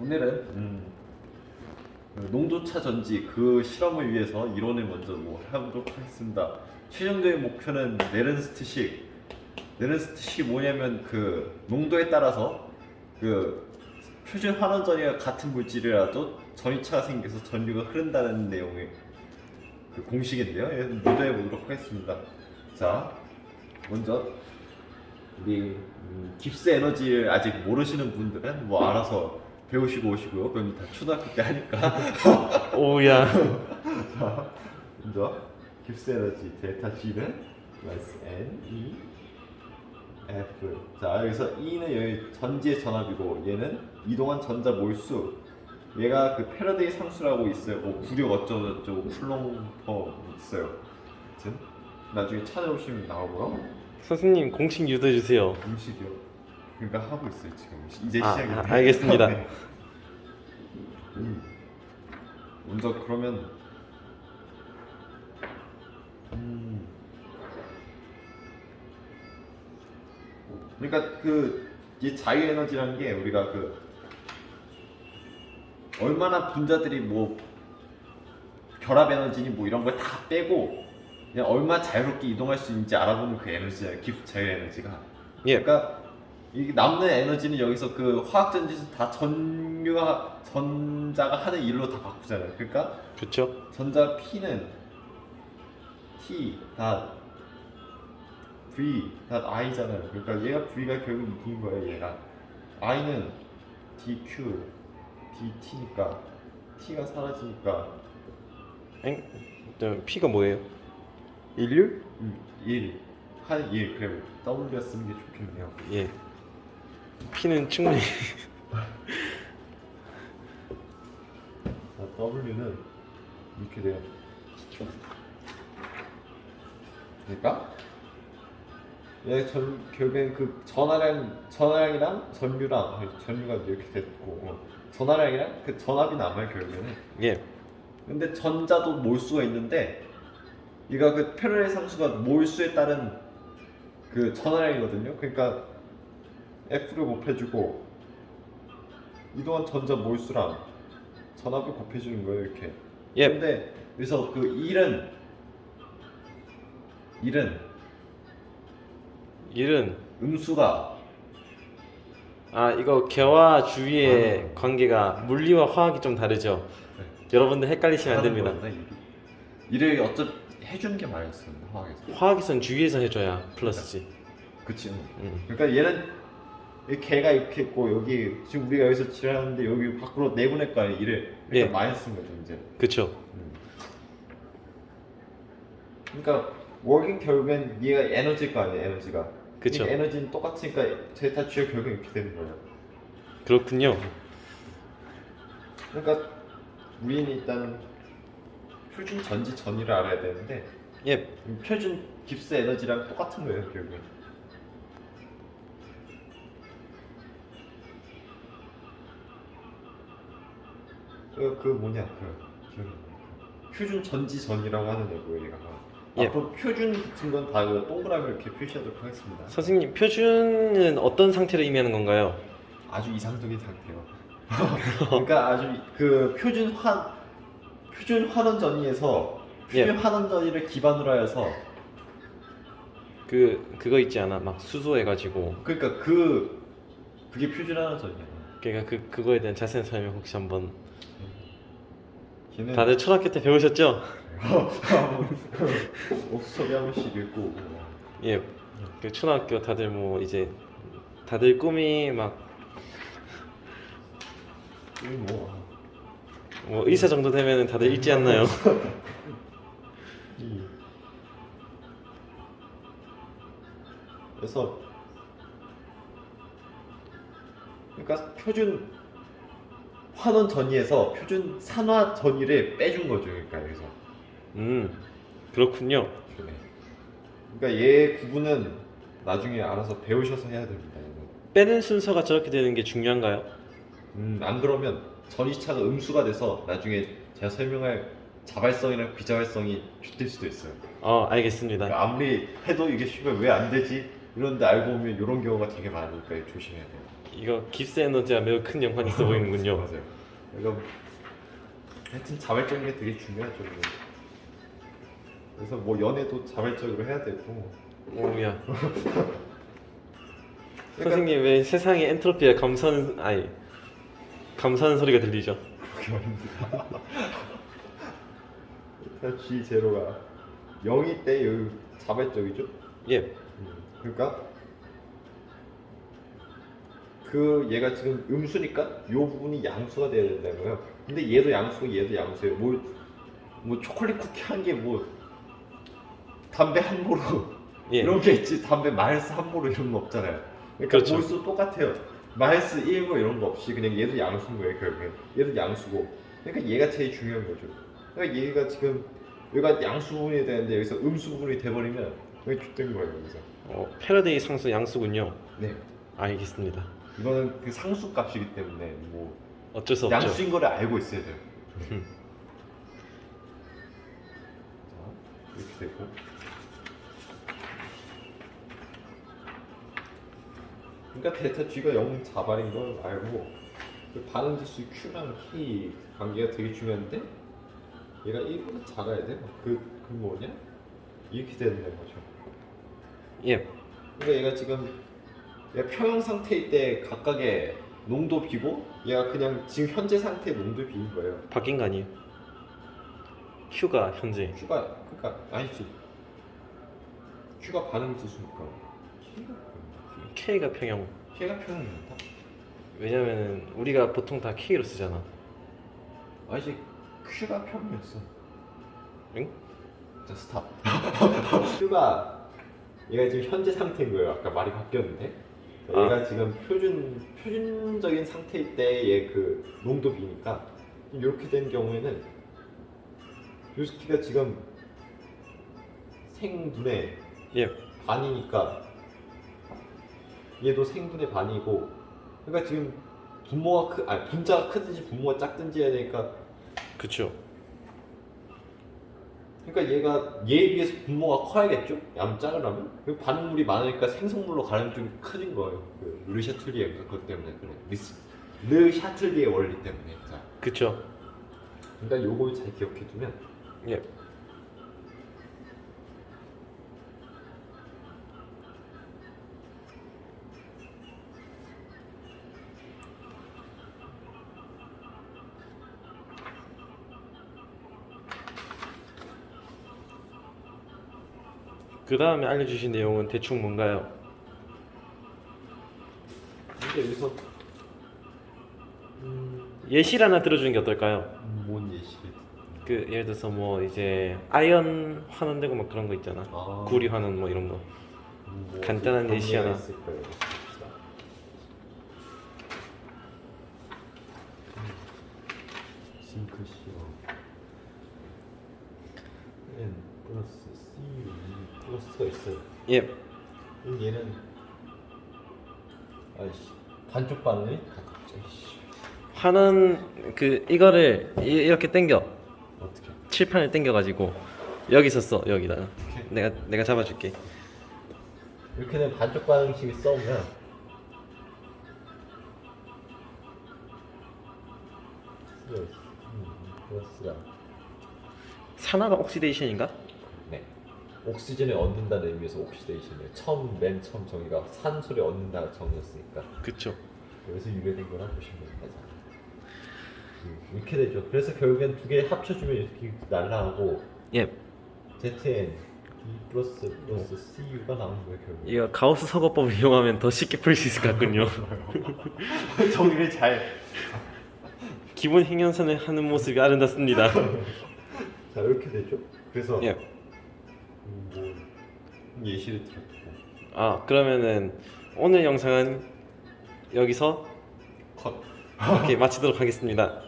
오늘은 음, 그 농도차 전지 그 실험을 위해서 이론을 먼저 뭐 해보도록 하겠습니다. 최종적인 목표는 네른스트식. 네른스트식이 뭐냐면 그 농도에 따라서 그 표준 환원 전이와 같은 물질이라도 전이차가 생겨서 전류가 흐른다는 내용의 그 공식인데요. 예, 모두해 보도록 하겠습니다. 자, 먼저 우리 음, 깁스 에너지를 아직 모르시는 분들은 뭐 알아서 배우시고 오시고요. 그건 다 초등학교 때 하니까. 오야. 자, 먼저 깁스 에너지 데이터 G는 플러스 N E F. 자 여기서 E는 여기 전지의 전압이고 얘는 이동한 전자 몰수. 얘가 그 패러데이 상수라고 있어요. 뭐 구력 어쩌고 저쩌고 쿨롱퍼 있어요. 아무튼 나중에 찾아오시면 나오고요. 선생님 공식 유도해 주세요. 음식이요. 그러니까 하고 있어요 지금. 이제 아, 시작인데. 아, 알겠습니다. 네. 음. 먼저 그러면 음. 그러니까 그이 자유 에너지라는 게 우리가 그 얼마나 분자들이 뭐 결합 에너지니 뭐 이런 걸 다 빼고 그냥 얼마 자유롭게 이동할 수 있는지 알아보는 그 에너지야 기 자유 에너지가. 예. 그러니까 이 남는 에너지는 여기서 그 화학 전지에서 다 전류가 전자가 하는 일로 다 바꾸잖아요. 그러니까 그렇죠. 전자 P는 T 닷 V 닷 I잖아요. 그러니까 얘가 V가 결국 이긴 거예요. 얘가 I는 DQ DT니까 T가 사라지니까 엥? 저 P가 뭐예요? 인류? 음, 1. 한 1. 그래 W가 쓰는 게 좋겠네요. 예. P는 충분히 자, W는 이렇게 돼요. 그러니까 얘 전, 결국엔 그 전화량 전화량이랑 전류랑 아니, 전류가 이렇게 됐고 어, 전화량이랑 그 전압이 남아요 결국에는. 예. 근데 전자도 몰수가 있는데 얘가 그 페르네 상수가 몰수에 따른 그 전화량이거든요. 그러니까 F를 곱해주고 이동한 전자 몰수랑 전압을 곱해주는 거예요 이렇게. 예. 근데 그래서 그 1은 1은 일은 음수가 아 이거 개와 주위의 아. 관계가 물리와 화학이 좀 다르죠. 네. 여러분들 헷갈리시면 안 됩니다. 일을 어쩌 해주는 게 많았어요 화학에서. 화학에선 주위에서 해줘야 플러스지. 그치. 음. 그러니까 얘는 이 개가 이렇게 있고 여기 지금 우리가 여기서 칠하는데 여기 밖으로 내보낼 거 아니에요 일을 그러니까 예. 많이 쓴 거죠 이제. 그렇죠. 그러니까 워킹 결국엔 얘가 에너지일 거 아니에요 에너지가. 그쵸. 그러니까 에너지는 똑같으니까 제타 G가 결국 이렇게 되는 거예요. 그렇군요. 그러니까 우리는 일단 표준 전지 전위를 알아야 되는데 예. 표준 깁스 에너지랑 똑같은 거예요 결국엔. 그, 그 뭐냐 그 나. 표준 전지 전이라고 하는 애고요 얘가. 예. 앞으로 표준 같은 건 다 동그라미 이렇게 표시하도록 하겠습니다. 선생님 표준은 어떤 상태를 의미하는 건가요? 아주 이상적인 상태요. 그러니까 아주 그 표준 환 표준 환원 전위에서 표준 예. 환원 전위를 기반으로 하여서 그 그거 있지 않아? 막 수소해가지고 그러니까 그 그게 표준 환원 전이야. 그러니까 그 그거에 대한 자세한 설명 혹시 한번 걔는 다들 초등학교 때 배우셨죠? 옥수수비 한 번씩 읽고 예. 그 초등학교 다들 뭐 이제 다들 꿈이 막뭐뭐 의사 정도 되면 다들 읽지 않나요? 이. 그래서 그러니까 표준 환원 전위에서 표준 산화 전위를 빼준 거죠, 그러니까 여기서. 음 그렇군요. 그래. 그러니까 얘 구분은 나중에 알아서 배우셔서 해야 됩니다. 이거. 빼는 순서가 저렇게 되는 게 중요한가요? 음, 안 그러면 전이차가 음수가 돼서 나중에 제가 설명할 자발성이랑 비자발성이 줄 수도 있어요. 어 알겠습니다. 그러니까 아무리 해도 이게 씨발 왜안 되지? 이런데 알고 보면 이런 경우가 되게 많으니까 조심해야 돼요. 이거 깁스 에너지와 매우 큰 연관이 있어 보이는군요. 맞아요. 그러니까 하여튼 자발적인 게 되게 중요하죠. 이거. 그래서 뭐 연애도 자발적으로 해야 되고. 오야. 선생님 왜 세상에 엔트로피와 감사는 아니 감사하는 소리가 들리죠? 그게 아닙니다. 일단 G 제로가 0이 때 여기 자발적이죠. 예. 그러니까 그 얘가 지금 음수니까 요 부분이 양수가 돼야 된다는 거예요. 근데 얘도 양수고 얘도 양수예요. 뭐, 뭐 초콜릿 쿠키 한 개 뭐 담배 한 모로 예. 이런 게 있지 담배 마이너스 한 모로 이런 거 없잖아요. 그러니까 그렇죠. 몰수 똑같아요. 마이너스 1뭐 이런 거 없이 그냥 얘도 양수인 거예요 결국엔. 얘도 양수고. 그러니까 얘가 제일 중요한 거죠. 그러니까 얘가 지금 여기가 양수 부분이 되는데 여기서 음수 부분이 돼버리면 여기 좆된 거예요 여기서. 어, 패러데이 상수 양수군요. 네. 알겠습니다. 이거는 그 상수 값이기 때문에 뭐 어쩔 수 없죠. 양수인 거를 알고 있어야 돼요. 음. 자, 이렇게 되고. 그러니까 데이터 G가 0 자발인 걸 알고 그 반응 지수 Q랑 K 관계가 되게 중요한데 얘가 1보다 작아야 돼. 그, 그 뭐냐? 이렇게 되는 거죠. 예. 그러니까 얘가 지금 얘가 평형 상태일 때 각각의 농도 비고 얘가 그냥 지금 현재 상태의 농도 비인 거예요. 바뀐 거 아니에요? Q가 현재 Q가 그러니까 아니지. Q가 반응 지수니까. K가 평형. K가 평형이다. 왜냐면은 우리가 보통 다 K로 쓰잖아. 아니지. Q가 평형이었어. 응? 자 스탑. Q가 얘가 지금 현재 상태인 거예요. 아까 말이 바뀌었는데. 아. 얘가 지금 표준 표준적인 상태일 때의 그 농도 비니까 이렇게 된 경우에는 요스키가 지금 생분의 예. 반이니까 얘도 생분의 반이고 그러니까 지금 분모가 크, 아니 분자가 크든지 분모가 작든지 해야 되니까 그쵸. 그러니까 얘가 얘에 비해서 분모가 커야겠죠? 양 작으려면 그 반응물이 많으니까 생성물로 가는 쪽이 커진 거예요. 그 르샤틀리에 그것 때문에 그래. 리스 르샤틀리의 원리 때문에. 자, 그쵸. 그러니까 요걸 잘 기억해 두면 예. 그 다음에 알려주신 내용은 대충 뭔가요? 근데 여기서 음, 예시를 하나 들어주는 게 어떨까요? 뭔 예시를? 그 예를 들어서 뭐 이제 아연 환원되고 막 그런 거 있잖아. 아. 구리 환원 뭐 이런 거. 뭐 간단한 어떤 예시 하나. 있을. 음, 싱크 시어 n 플러스 c 플러스가 있어요. 예. 그럼 얘는 아이씨 반쪽 반응이 씨. 환원 그 이거를 이- 이렇게 당겨 어떻게? 칠판을 당겨가지고 써 여기다가 이렇게 내가 내가 잡아줄게. 이렇게 된 반쪽 반응식을 써오면 플러스랑 산화가 옥시데이션인가? 네. 옥시전을 얻는다는 의미에서 옥시데이션이에요. 처음 맨 처음 정의가 산소를 얻는다 정의였으니까 그쵸. 여기서 유래된 거라 보시면 됩니다. 음, 이렇게 되죠. 그래서 결국엔 두 개 합쳐주면 이렇게 날라가고 예. ZN E 플러스 플러스 CU가 나오는 거예요 결국. 이거 가우스 서거법을 이용하면 더 쉽게 풀 수 있을 것 같군요. 정의를 잘. 기본 행연선을 하는 모습이 아름답습니다. 자 이렇게 되죠. 그래서 예. 음, 뭐 예시를 들어두고 아 그러면은 오늘 영상은 여기서 컷. 이렇게 마치도록 하겠습니다.